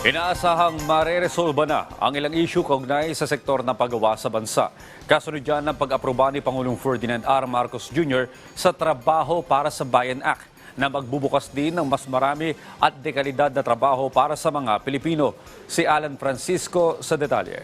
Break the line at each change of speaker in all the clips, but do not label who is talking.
Inaasahang mareresolba na ang ilang issue kaugnay sa sektor ng paggawa sa bansa. Kasunod dyan ng pag-aproba ni Pangulong Ferdinand R. Marcos Jr. sa Trabaho para sa Bayan Act na magbubukas din ng mas marami at dekalidad na trabaho para sa mga Pilipino. Si Alan Francisco sa detalye.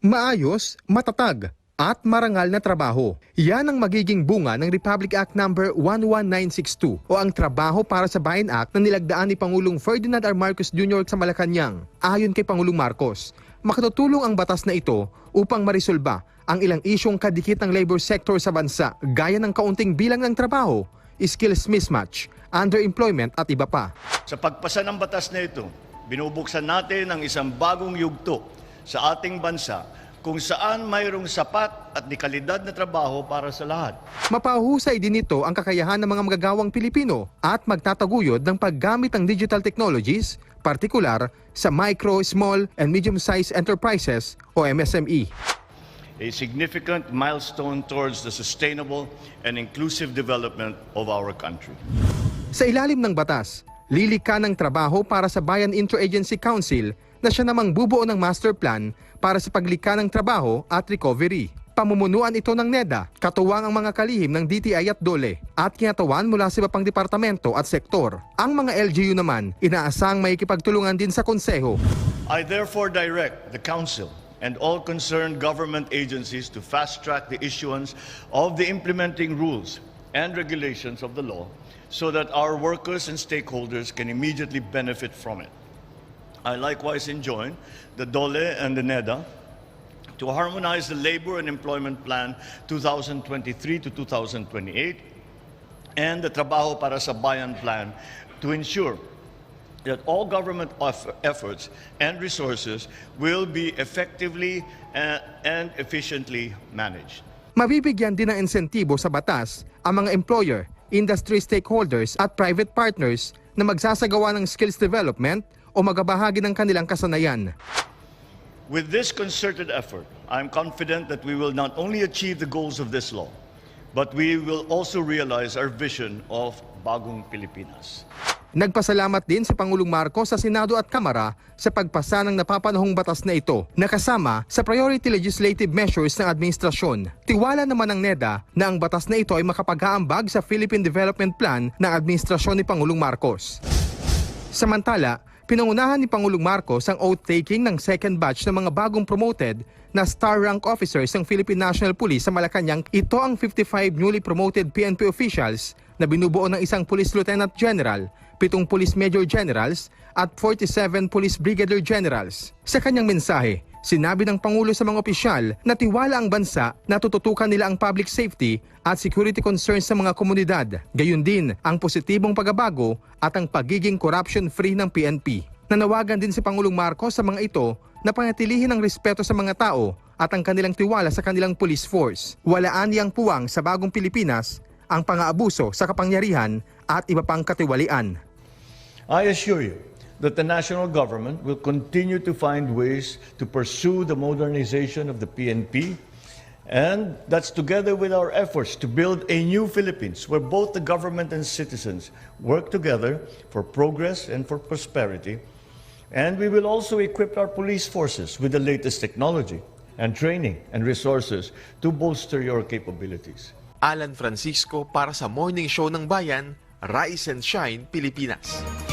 Maayos, matatag, at marangal na trabaho. Yan ang magiging bunga ng Republic Act No. 11962 o ang Trabaho para sa Bayan Act na nilagdaan ni Pangulong Ferdinand R. Marcos Jr. sa Malacanang. Ayon kay Pangulong Marcos, makatutulong ang batas na ito upang marisolba ang ilang isyong kadikit ng labor sector sa bansa gaya ng kaunting bilang ng trabaho, skills mismatch, underemployment at iba pa.
Sa pagpasa ng batas na ito, binubuksan natin ang isang bagong yugto sa ating bansa kung saan mayroong sapat at dekalidad na trabaho para sa lahat.
Mapahusay din ito ang kakayahan ng mga magagawang Pilipino at magtataguyod ng paggamit ng digital technologies, partikular sa micro, small, and medium-sized enterprises o MSME.
A significant milestone towards the sustainable and inclusive development of our country.
Sa ilalim ng batas, lilikha ng trabaho para sa Bayan Interagency Council na siya namang bubuo ng master plan para sa paglikha ng trabaho at recovery. Pamumunuan ito ng NEDA, katuwang ang mga kalihim ng DTI at DOLE, at kinatawan mula sa iba pang departamento at sektor. Ang mga LGU naman, inaasang may ikipagtulungan din sa konseho
I therefore direct the Council and all concerned government agencies to fast track the issuance of the implementing rules and regulations of the law so that our workers and stakeholders can immediately benefit from it. I likewise enjoin the DOLE and the NEDA to harmonize the labor and employment plan 2023 to 2028 and the Trabajo para sa Bayan plan to ensure that all government efforts and resources will be effectively uh, and efficiently managed.
Mabibigyan din ng insentibo sa batas ang mga employer, industry stakeholders at private partners na magsasagawa ng skills development o magabahagi ng kanilang kasanayan.
With this concerted effort, I'm confident that we will not only achieve the goals of this law, but we will also realize our vision of Bagong Pilipinas.
Nagpasalamat din si Pangulong Marcos sa Senado at Kamara sa pagpasa ng napapanahong batas na ito na kasama sa priority legislative measures ng administrasyon. Tiwala naman ng NEDA na ang batas na ito ay makapag-aambag sa Philippine Development Plan ng administrasyon ni Pangulong Marcos. Samantala, pinangunahan ni Pangulong Marcos ang oath-taking ng second batch ng mga bagong promoted na star rank officers ng Philippine National Police sa Malacanang. Ito ang 55 newly promoted PNP officials na binubuo ng isang Police Lieutenant General, pitong Police Major Generals at 47 Police Brigadier Generals. Sa kanyang mensahe, Sinabi ng Pangulo sa mga opisyal na tiwala ang bansa na tututukan nila ang public safety at security concerns sa mga komunidad. Gayun din ang positibong pagbabago at ang pagiging corruption-free ng PNP. Nanawagan din si Pangulong Marcos sa mga ito na panatilihin ang respeto sa mga tao at ang kanilang tiwala sa kanilang police force. Walaan niyang puwang sa bagong Pilipinas ang pang-aabuso sa kapangyarihan at iba pang katiwalian.
I assure you that the national government will continue to find ways to pursue the modernization of the PNP, and that's together with our efforts to build a new Philippines where both the government and citizens work together for progress and for prosperity. And we will also equip our police forces with the latest technology and training and resources to bolster your capabilities.
Alan Francisco para sa Morning Show ng Bayan, Rise and Shine, Pilipinas.